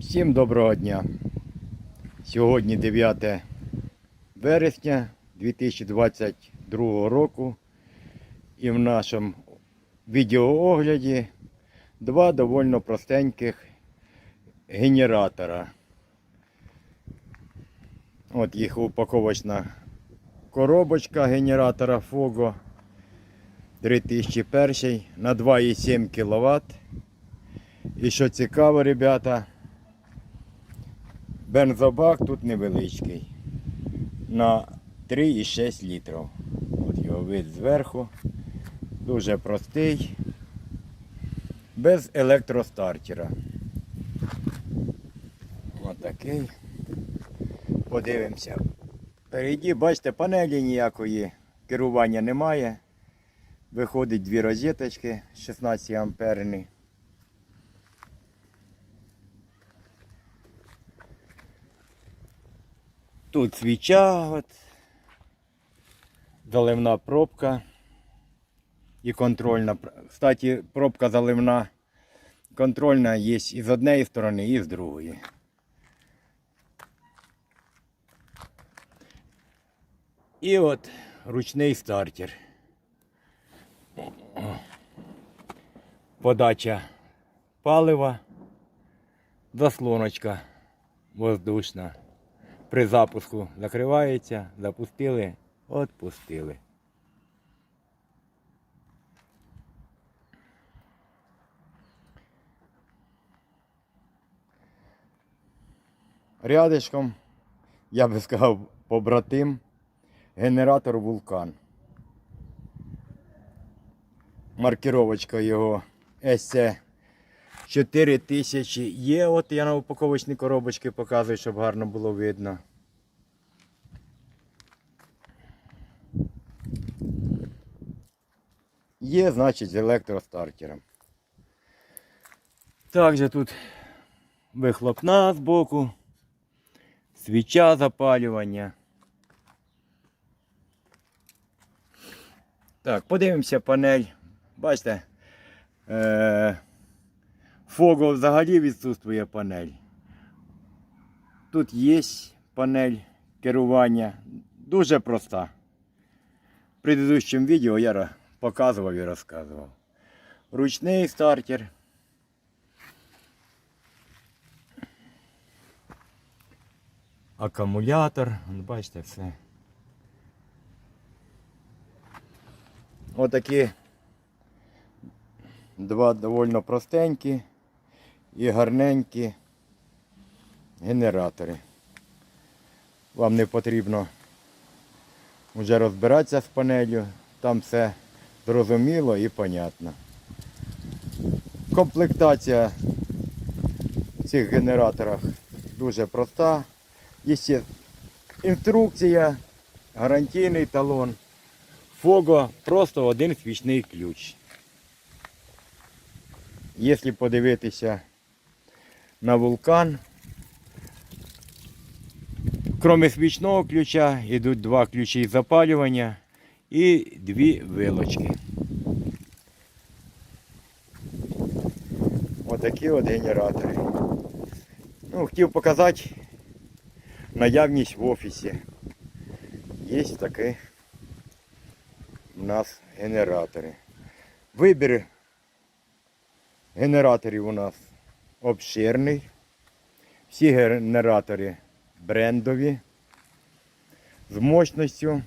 Всім доброго дня. Сьогодні 9 вересня 2022 року. І в нашому відеоогляді два довольно простеньких генератора. От їх упаковочна коробочка генератора Fogo 3001 на 2,7 кВт. І що цікаво, ребята, бензобак тут невеличкий. На 3,6 літрів. От його вид зверху. Дуже простий. Без електростартера. Отакий. Подивимося. Впереді, бачите, панелі ніякої керування немає. Виходить дві розеточки 16 амперні. Тут свіча, от, заливна пробка і контрольна. Кстати, пробка заливна контрольна є і з однієї сторони, і з другої. І от ручний стартер. Подача палива, заслоночка воздушна при запуску закривається, запустили, отпустили. Рядишком, я би сказав, побратим, генератор вулкан. Маркировочка його SC 4000 є. От я на упаковочній коробочці показую, щоб гарно було видно. Є, значить, з електростартером. Також тут вихлопна збоку, свіча запалювання. Так, подивимося панель. Бачите, е- Фого взагалі відсутствує панель. Тут є панель керування. Дуже проста. В предыдущому відео я показував і розказував. Ручний стартер. Акумулятор. Бачите все. Отакі два довольно простенькі і гарненькі генератори. Вам не потрібно вже розбиратися з панелью, там все зрозуміло і понятно. Комплектація в цих генераторах дуже проста. Є ще інструкція, гарантійний талон. Фого просто один свічний ключ. Якщо подивитися на вулкан, крім свічного ключа, йдуть два ключі запалювання і дві вилочки. Отакі от генератори. Ну, хотів показати наявність в офісі. Є такі у нас генератори. Вибір генераторів у нас обширний. Всі генератори брендові з мощністю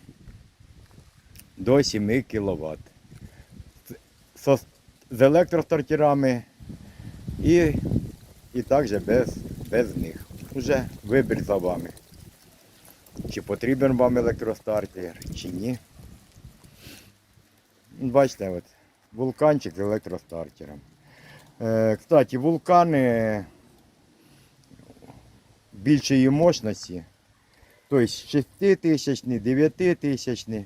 до 7 кВт. З, електростартерами і, і також без, без них. Уже вибір за вами. Чи потрібен вам електростартер, чи ні. Бачите, от, вулканчик з електростартером. Е, кстати, вулкани більшої мощності, тобто 6 тисячні, 9 тисячні,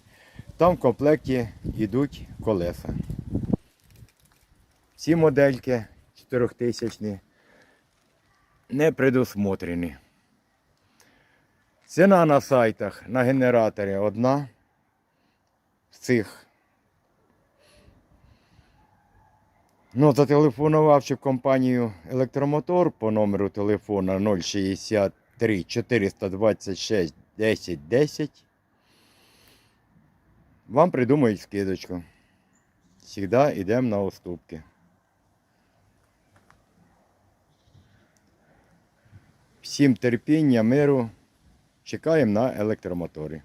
там в комплекті йдуть колеса. Ці модельки 4 тисячні не предусмотрені. Ціна на сайтах на генераторі одна з цих Ну, зателефонувавши в компанію Електромотор по номеру телефона 063 426 10 10, вам придумають скидочку. Всегда йдемо на уступки. Всім терпіння, миру. Чекаємо на електромотори.